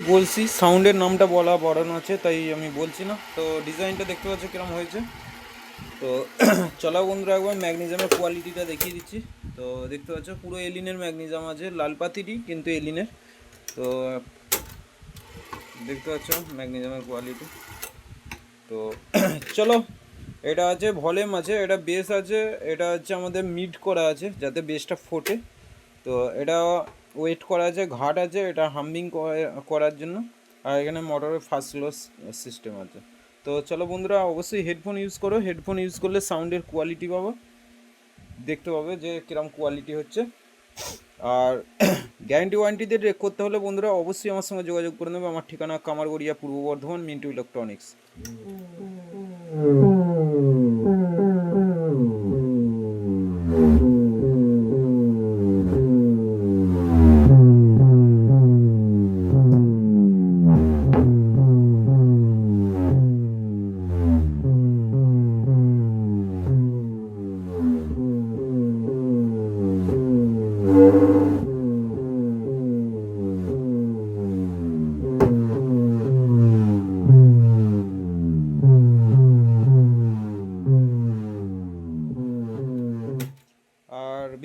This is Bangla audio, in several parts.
বলছি, সাউন্ডের নামটা বলা বাড়ানো আছে, তাই আমি বলছি না। তো ডিজাইনটা দেখতে পাচ্ছ কিরম হয়েছে। তো চলা বন্ধুরা, একবার ম্যাগনেজামের কোয়ালিটিটা দেখিয়ে দিচ্ছি। তো দেখতে পাচ্ছ, পুরো এলিনের ম্যাগনেজাম আছে, লাল পাতিরই কিন্তু এলিনের। তো দেখতে পাচ্ছ ম্যাগনেজামের কোয়ালিটি। তো চলো, এটা আছে ভলিউম আছে, এটা বেস আছে, এটা হচ্ছে আমাদের মিড করা আছে, যাতে বেসটা ফোটে। তো এটা ওয়েট করা আছে, ঘাট আছে, এটা হাম্বিং করার জন্য। আর এখানে মোটরের ফার্স্ট লস সিস্টেম আছে। তো চলো বন্ধুরা, অবশ্যই হেডফোন ইউজ করো। হেডফোন ইউজ করলে সাউন্ডের কোয়ালিটি পাবো। দেখতে পাবে যে কীরকম কোয়ালিটি হচ্ছে। আর গ্যারান্টি ওয়ারেন্টিতে রেক করতে হলে বন্ধুরা, অবশ্যই আমার সঙ্গে যোগাযোগ করে নেবে। আমার ঠিকানা কামারগড়িয়া, পূর্ব বর্ধমান, মিন্টু ইলেকট্রনিক্স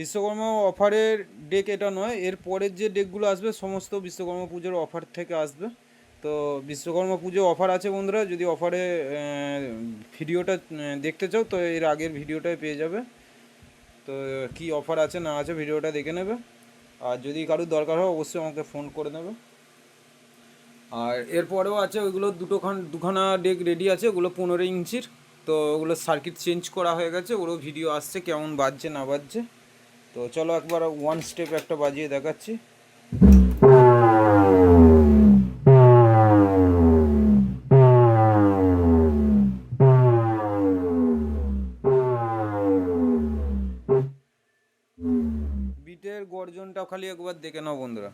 বিশ্বকর্মা অফারের ডেক এটা নয়, এর পরের যে ডেকগুলো আসবে, সমস্ত বিশ্বকর্মা পুজোর অফার থেকে আসবে। তো বিশ্বকর্মা পুজো অফার আছে বন্ধুরা, যদি অফারে ভিডিওটা দেখতে চাও, তো এর আগের ভিডিওটাই পেয়ে যাবে। তো কি অফার আছে না আছে ভিডিওটা দেখে নেবে। আর যদি কারোর দরকার হয়, অবশ্যই আমাকে ফোন করে নেবে। আর এরপরেও আছে ওইগুলো দুটো খান দুখানা ডেক রেডি আছে, ওগুলো পনেরো ইঞ্চির। তো ওগুলো সার্কিট চেঞ্জ করা হয়ে গেছে, ওরও ভিডিও আসছে, কেমন বাজছে, না বাজছে। তো চলো একবার ওয়ান স্টেপ একটা বাজিয়ে দেখাচ্ছি। বিটের গর্জনটা খালি একবার দেখে নাও বন্ধুরা।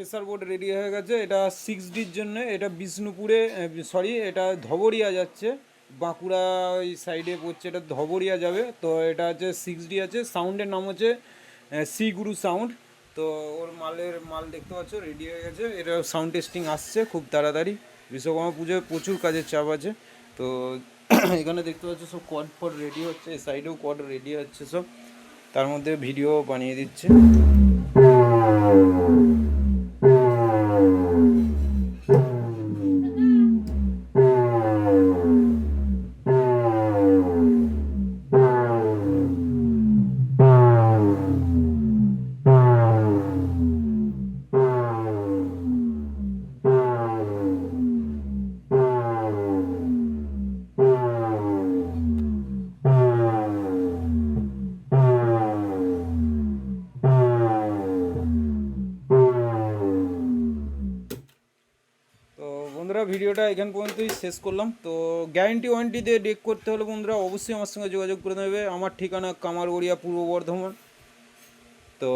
প্রেসার বোর্ড রেডি হয়ে গেছে। এটা সিক্স ডির জন্য, এটা বিষ্ণুপুরে সরি এটা ধবরিয়া যাচ্ছে। বাঁকুড়া ওই সাইডে পড়ছে, এটা ধবরিয়া যাবে। তো এটা হচ্ছে সিক্স ডি আছে। সাউন্ডের নাম হচ্ছে সি গুরু সাউন্ড তো ওর মালের মাল দেখতে পাচ্ছ রেডি হয়ে গেছে। এটা সাউন্ড টেস্টিং আসছে খুব তাড়াতাড়ি। বিশ্বকর্মা পুজোয় প্রচুর কাজের চাপ আছে। তো এখানে দেখতে পাচ্ছ, সব কোয়াড ফড রেডি হচ্ছে। এই সাইডেও কোয়াড রেডি হচ্ছে সব। তার মধ্যে ভিডিও বানিয়ে দিচ্ছে। বন্ধুরা, ভিডিওটা এখান পর্যন্তই শেষ করলাম। তো গ্যারেন্টি ওয়ারেন্টি দিয়ে ডেক করতে হলে বন্ধুরা, অবশ্যই আমার সঙ্গে যোগাযোগ করে নেবে। আমার ঠিকানা কামারগড়িয়া পূর্ব বর্ধমান। তো,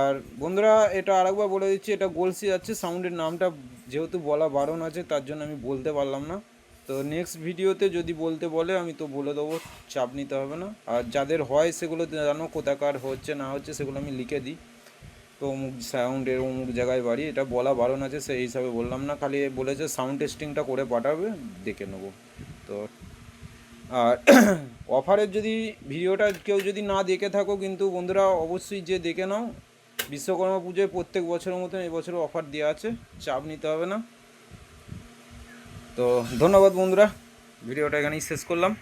আর বন্ধুরা, এটা আরেকবার বলে দিচ্ছি, এটা গোলসি যাচ্ছে, সাউন্ডের নামটা যেহেতু বলা বারণ আছে, তার জন্য আমি বলতে পারলাম না। তো নেক্সট ভিডিওতে যদি বলতে বলে, আমি তো বলে দেবো, চাপ নিতে হবে না। আর যাদের হয়, সেগুলো জানো কোথাকার হচ্ছে, না হচ্ছে, সেগুলো আমি লিখে দিই। তো অমুক সাউন্ডের অমুক জায়গায় বাড়ি, এটা বলা বারণ আছে, সেই হিসাবে বললাম না, খালি বলেছে সাউন্ড টেস্টিংটা করে পাঠাবে, দেখে নেব। তো আর অফারের যদি ভিডিওটা কেউ যদি না দেখে থাকো, কিন্তু বন্ধুরা অবশ্যই যে দেখে নাও, বিশ্বকর্মা পুজোয় প্রত্যেক বছরের মতন এবছরও অফার দেওয়া আছে, চাপ নিতে হবে না। তো ধন্যবাদ বন্ধুরা ভিডিওটা এখানেই শেষ করলাম।